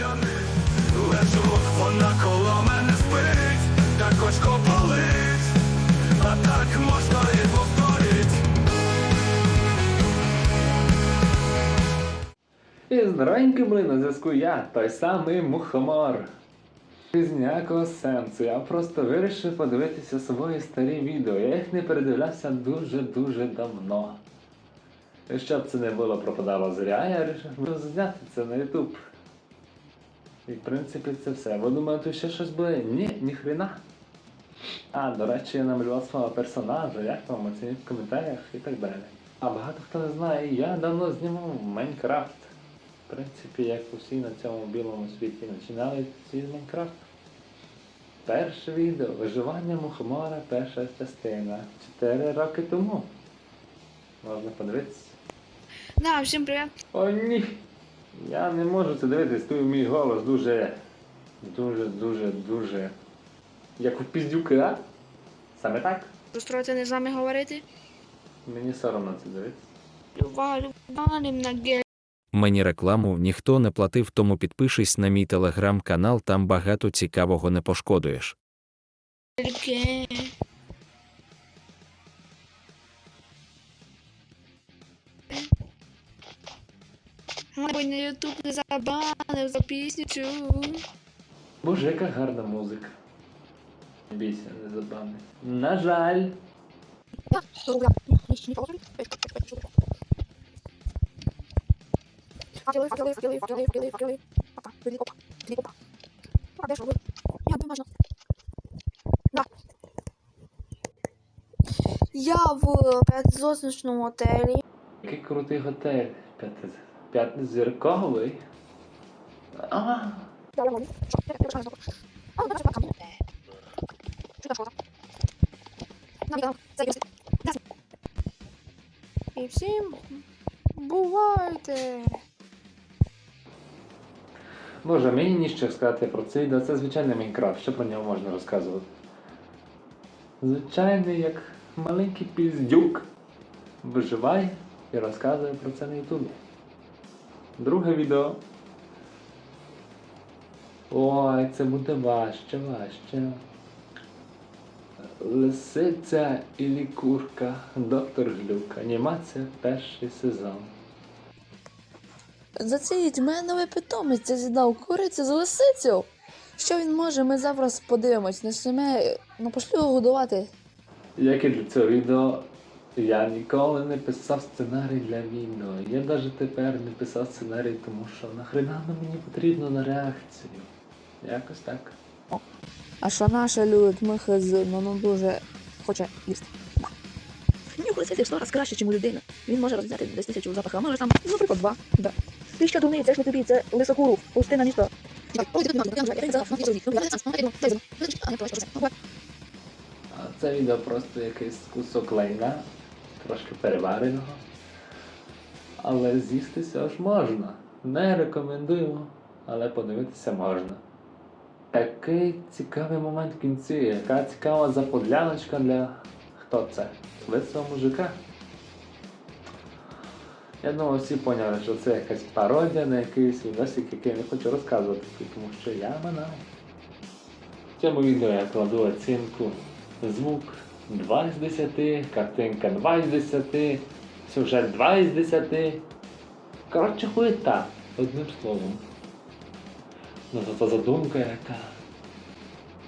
заплаканий, лежу, вона коло мене спить, так очко а так можна і повторить. І здоровенькі були на зв'язку я, той самий мухомор. Без ніякого сенсу. Я просто вирішив подивитися свої старі відео. Я їх не передивлявся дуже-дуже давно. І щоб це не було пропадало зря, я вирішив зняти це на YouTube. І в принципі це все. Ви думаєте, ще щось буде? Ні, ніхрена. А, до речі, я намалював свого персонажа, як вам оцініть в коментарях і так далі. А багато хто не знає, я давно знімав Майнкрафт. В принципі, як усі на цьому білому світі починали всі з Майнкрафту. Перше відео виживання мухомора, перша частина. Чотири роки тому. Можна подивитися. Да, всім привіт. О, ні! Я не можу це дивитись, тут мій голос дуже, дуже, дуже, дуже. Як у піздюка. Саме так? Устроїти не з вами говорити. Мені соромно це дивитися. Люба, люба, на гель. Мені рекламу ніхто не платив, тому підпишись на мій телеграм-канал, там багато цікавого не пошкодуєш. Гельки. Мабуть, на ютуб не забанив за пісню цю. Боже, яка гарна музика. Не бійся, не забавний. На жаль. Я в п'ятизначному готелі. Який крутий готель. П'яти... П'ятизірковий. А, Да, я можу. Що? Я я починаю знову. А, добре, що там? Що там, що там? На, відео. Це є. Ясно. І всім бувайте. Боже, мені ніщо сказати про це відео. Це звичайний Майнкрафт. Що про нього можна розказувати? Звичайний, як маленький піздюк. Виживає і розказує про це на Ютубі. Друге відео. Ой, це буде важче, важче. Лисиця і лікурка. Доктор Глюк. Анімація перший сезон. Зацініть, в мене новий питомець це зідав курицю з лисицю. Що він може, ми завтра подивимось. Не саме, ну пошлю його годувати. Як і для цього відео, я ніколи не писав сценарій для відео. Я навіть тепер не писав сценарій, тому що нахрена мені потрібно на реакцію. Якось так. А що наша любить миха з ну, ну дуже хоче їсти. Да. Нюх лисиці в сто раз краще, ніж у людини. Він може розняти десь тисячу запахів, а може там, ну, наприклад, два. Да. Ти що дурний, це ж не тобі, це лисокуру, пусти на ніщо. А це відео просто якийсь кусок лайна, трошки перевареного. Але з'їсти все ж можна. Не рекомендую, але подивитися можна. Який цікавий момент в кінці, яка цікава заподляночка для хто це? Лисого мужика. Я думаю, всі поняли, що це якась пародія на якийсь відосик, який я не хочу розказувати, тому що я манав. В цьому відео я кладу оцінку звук 2 з 10, картинка 2 з 10, сюжет 2 з 10. Коротше, хуєта, одним словом. Ну зато задумка яка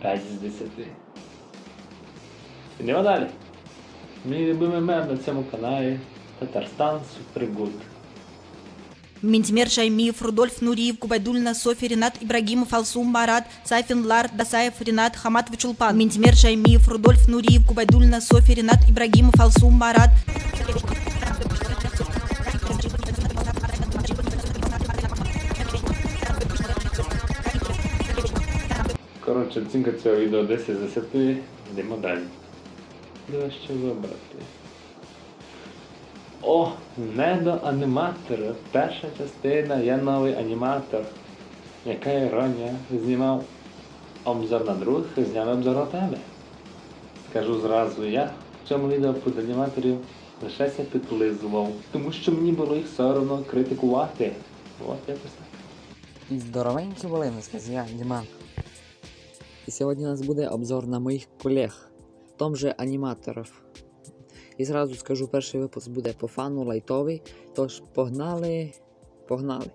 5 з 10. Йдемо далі. Мій любимий мем на цьому каналі Татарстан Супергуд. Минтимер Шаймиев, Рудольф Нуриев, Кубайдульна, Софи, Ренат Ибрагимов, Алсум Марат, Сайфин Лар, Дасаев, Ренат Хаматович Чулпан. Минтимер Шаймиев, Рудольф Нуриев, Кубайдульна, Софи, Ренат Ибрагимов, Алсум Марат. Коротше, оцінка цього відео 10 з 10. Йдемо далі. Де що вибрати? О, недоаніматор. Перша частина, я новий аніматор. Яка іронія. Знімав обзор на других, зняв обзор на тебе. Скажу зразу, я в цьому відео під аніматорів лишеся підлизував. Тому що мені було їх соромно критикувати. От якось так. Здоровенькі були связи, я Діман. І сьогодні у нас буде обзор на моїх колег, том же аніматорів. І зразу скажу, перший випуск буде по фану лайтовий, тож погнали, погнали.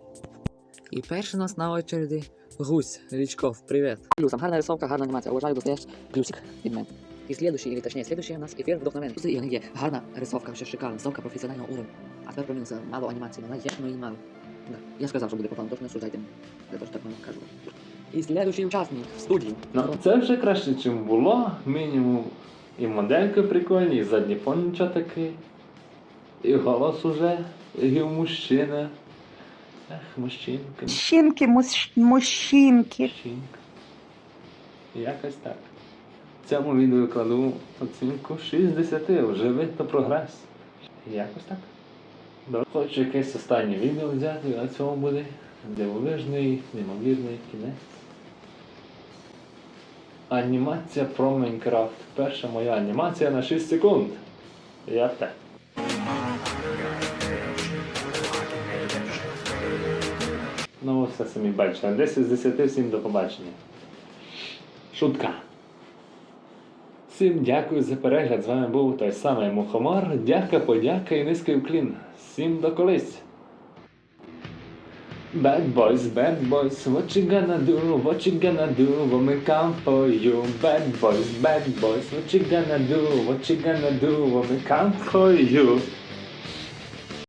І перший у нас на очереді Гусь Річков, привіт. Плюсом, гарна рисовка, гарна анімація, уважаю, достаєш плюсик від мене. І слідуючий, или точніше, слідуючий у нас ефір вдохновений. Тут і є гарна рисовка, ще шикарна, рисовка професіонального уровня. А тепер про мінус мало анімації, вона є, але і мало. Да. Я сказав, що буде по фану, тож не осуждайте мене. Я теж так вам кажу. І слідуючий учасник в студії. Ну, це вже краще, ніж було. Мінімум і модельки прикольні, і задній фон нічого такий. І голос уже, і мужчина. Ех, мужчинка, Мужчинки, муж- мужчинки. мужчинка. Якось так. В цьому відео кладу оцінку 60, вже видно прогрес. Якось так. Добре. Хочу якесь останнє відео взяти, а цьому буде дивовижний, неймовірний кінець. Анімація про Майнкрафт. Перша моя анімація на 6 секунд. Як так? Ну, все самі бачите. 10 з 10 всім до побачення. Шутка. Всім дякую за перегляд. З вами був той самий Мухомор. Дяка, подяка і низький уклін. Всім до колись. Bad boys, bad boys, what you gonna do, what you gonna do when we come for you? Bad boys, bad boys, what you gonna do, what you gonna do when we come for you?